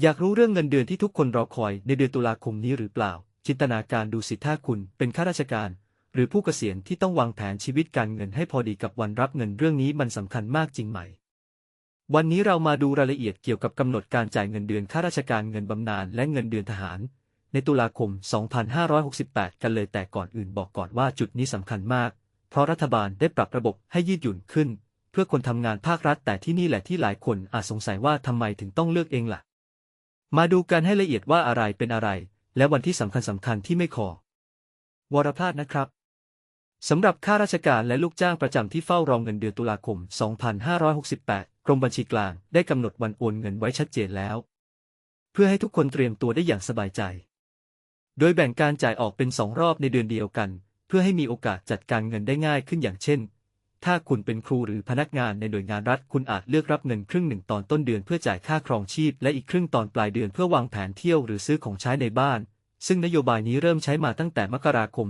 อยากรู้เรื่องเงินเดือนที่ทุกคนรอคอยในเดือนตุลาคมนี้หรือเปล่า จินตนาการดูสิถ้าคุณเป็นข้าราชการ หรือผู้เกษียณที่ต้องวางแผนชีวิตการเงินให้พอดีกับวันรับเงินเรื่องนี้มันสำคัญมากจริงไหม วันนี้เรามาดูรายละเอียดเกี่ยวกับกำหนดการจ่ายเงินเดือนข้าราชการเงินบำนาญและเงินเดือนทหาร ในตุลาคม 2568 กันเลยแต่ก่อนอื่นบอกก่อนว่าจุดนี้สำคัญมาก เพราะรัฐบาลได้ปรับระบบให้ยืดหยุ่นขึ้น เพื่อคนทำงานภาครัฐ แต่ที่นี่แหละที่หลายคนอาจสงสัยว่าทำไมถึงต้องเลือกเองล่ะ มาดูกันให้ละเอียดว่าอะไรเป็นอะไร และวันที่สำคัญสำคัญที่ไม่ขอ วรพลาดนะครับสำหรับข้าราชการและลูกจ้างประจำที่เฝ้ารองเงินเดือนตุลาคม 2568 กรมบัญชีกลางได้กำหนดวันโอนเงินไว้ชัดเจนแล้ว เพื่อให้ทุกคนเตรียมตัวได้อย่างสบายใจ โดยแบ่งการจ่ายออกเป็นสองรอบในเดือนเดียวกัน เพื่อให้มีโอกาสจัดการเงินได้ง่ายขึ้นอย่างเช่น ถ้าคุณเป็นครูหรือพนักงานในหน่วยงานรัฐ คุณอาจเลือกรับเงินครึ่งหนึ่งตอนต้นเดือนเพื่อจ่ายค่าครองชีพ และอีกครึ่งตอนปลายเดือนเพื่อวางแผนเที่ยวหรือซื้อของใช้ในบ้าน ซึ่งนโยบายนี้เริ่มใช้มาตั้งแต่มกราคม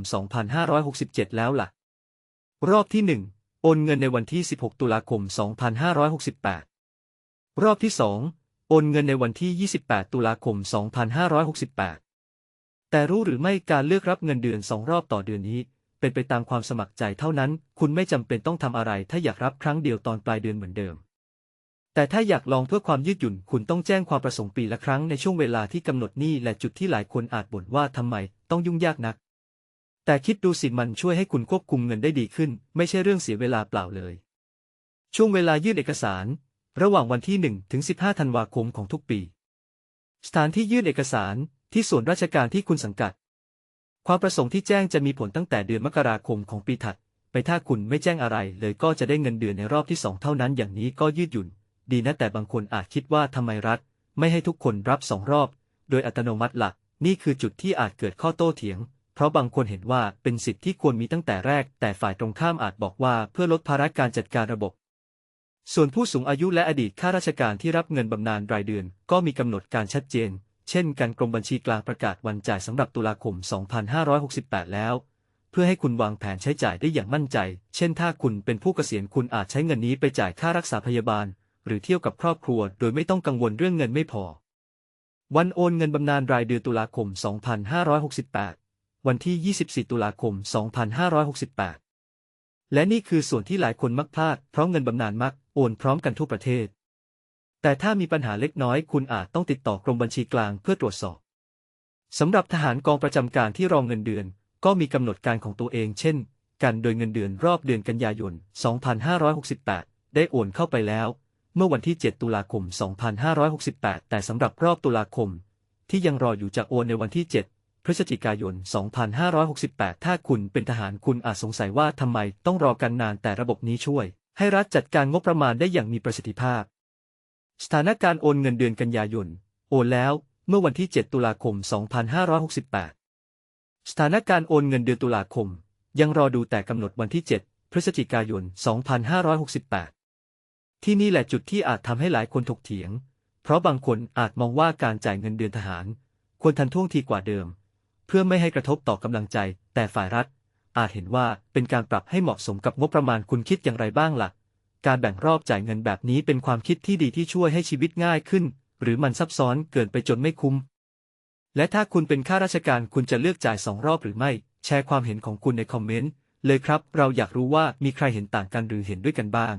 2567 แล้วล่ะ รอบที่ 1 โอนเงินในวันที่ 16 ตุลาคม 2568 รอบที่ 2 โอนเงินในวันที่ 28 ตุลาคม 2568 แต่รู้หรือไม่การเลือกรับเงินเดือนสองรอบต่อเดือนนี้ เป็นไปตามความสมัครใจเท่านั้น คุณไม่จำเป็นต้องทำอะไร ถ้าอยากรับครั้งเดียวตอนปลายเดือนเหมือนเดิม แต่ถ้าอยากลองเพื่อความยืดหยุ่น คุณต้องแจ้งความประสงค์ปีละครั้งในช่วงเวลาที่กำหนดนี่และจุดที่หลายคนอาจบ่นว่าทำไมต้องยุ่งยากนัก แต่คิดดูสิมันช่วยให้คุณควบคุมเงินได้ดีขึ้น ไม่ใช่เรื่องเสียเวลาเปล่าเลย ช่วงเวลายื่นเอกสาร ระหว่างวันที่1ถึง15ธันวาคมของทุกปี สถานที่ยื่นเอกสารที่ส่วนราชการที่คุณสังกัด ความประสงค์ที่แจ้งจะมีผลตั้งแต่เดือนมกราคมของปีถัด ไปถ้าคุณไม่แจ้งอะไรเลยก็จะได้เงินเดือนในรอบที่สองเท่านั้นอย่างนี้ก็ยืดหยุ่น ดีนะแต่บางคนอาจคิดว่าทำไมรัฐ ไม่ให้ทุกคนรับสองรอบ โดยอัตโนมัติหลัก นี่คือจุดที่อาจเกิดข้อโต้เถียง เพราะบางคนเห็นว่าเป็นสิทธิ์ที่ควรมีตั้งแต่แรก แต่ฝ่ายตรงข้ามอาจบอกว่าเพื่อลดภาระการจัดการระบบ ส่วนผู้สูงอายุและอดีตข้าราชการที่รับเงินบำนาญรายเดือน ก็มีกำหนดการชัดเจน เช่นการกรมบัญชีกลางประกาศวันจ่ายสำหรับตุลาคม 2568 แล้ว เพื่อให้คุณวางแผนใช้จ่ายได้อย่างมั่นใจ เช่นถ้าคุณเป็นผู้เกษียณคุณอาจใช้เงินนี้ไปจ่ายค่ารักษาพยาบาล หรือเที่ยวกับครอบครัว โดยไม่ต้องกังวลเรื่องเงินไม่พอ วันโอนเงินบำนาญรายเดือนตุลาคม 2568 วันที่ 24 ตุลาคม 2568 และนี่คือส่วนที่หลายคนมักพลาดเพราะเงินบำนาญมักโอนพร้อมกันทั่วประเทศ แต่ถ้ามีปัญหาเล็กน้อยคุณอาจต้องติดต่อกรมบัญชีกลางเพื่อตรวจสอบสำหรับทหารกองประจำการที่รองเงินเดือน ก็มีกำหนดการของตัวเองเช่นการโดยเงินเดือนรอบเดือนกันยายน 2568 ได้โอนเข้าไปแล้ว เมื่อวันที่ 7 ตุลาคม 2568 แต่สำหรับรอบตุลาคม ที่ยังรออยู่จะโอนในวันที่ 7 พฤศจิกายน 2568 ถ้าคุณเป็นทหารคุณอาจสงสัยว่าทำไมต้องรอกันนานแต่ระบบนี้ช่วย ให้รัฐจัดการงบประมาณได้อย่างมีประสิทธิภาพ สถานการณ์โอนเงินเดือนกันยายน โอนแล้ว เมื่อวันที่ 7 ตุลาคม 2568 สถานการณ์โอนเงินเดือนตุลาคม ยังรอดูแต่กำหนดวันที่ 7 พฤศจิกายน 2568 ที่นี่แหละจุดที่อาจทำให้หลายคนถกเถียง เพราะบางคนอาจมองว่าการจ่ายเงินเดือนทหาร ควรทันท่วงทีกว่าเดิม เพื่อไม่ให้กระทบต่อกำลังใจ แต่ฝ่ายรัฐ อาจเห็นว่าเป็นการปรับให้เหมาะสมกับงบประมาณคุณคิดอย่างไรบ้างล่ะ การแบ่งรอบจ่ายเงินแบบนี้เป็นความคิดที่ดีที่ช่วยให้ชีวิตง่ายขึ้น หรือมันซับซ้อนเกินไปจนไม่คุ้ม และถ้าคุณเป็นข้าราชการคุณจะเลือกจ่ายสองรอบหรือไม่ แชร์ความเห็นของคุณในคอมเมนต์เลยครับ เราอยากรู้ว่ามีใครเห็นต่างกันหรือเห็นด้วยกันบ้าง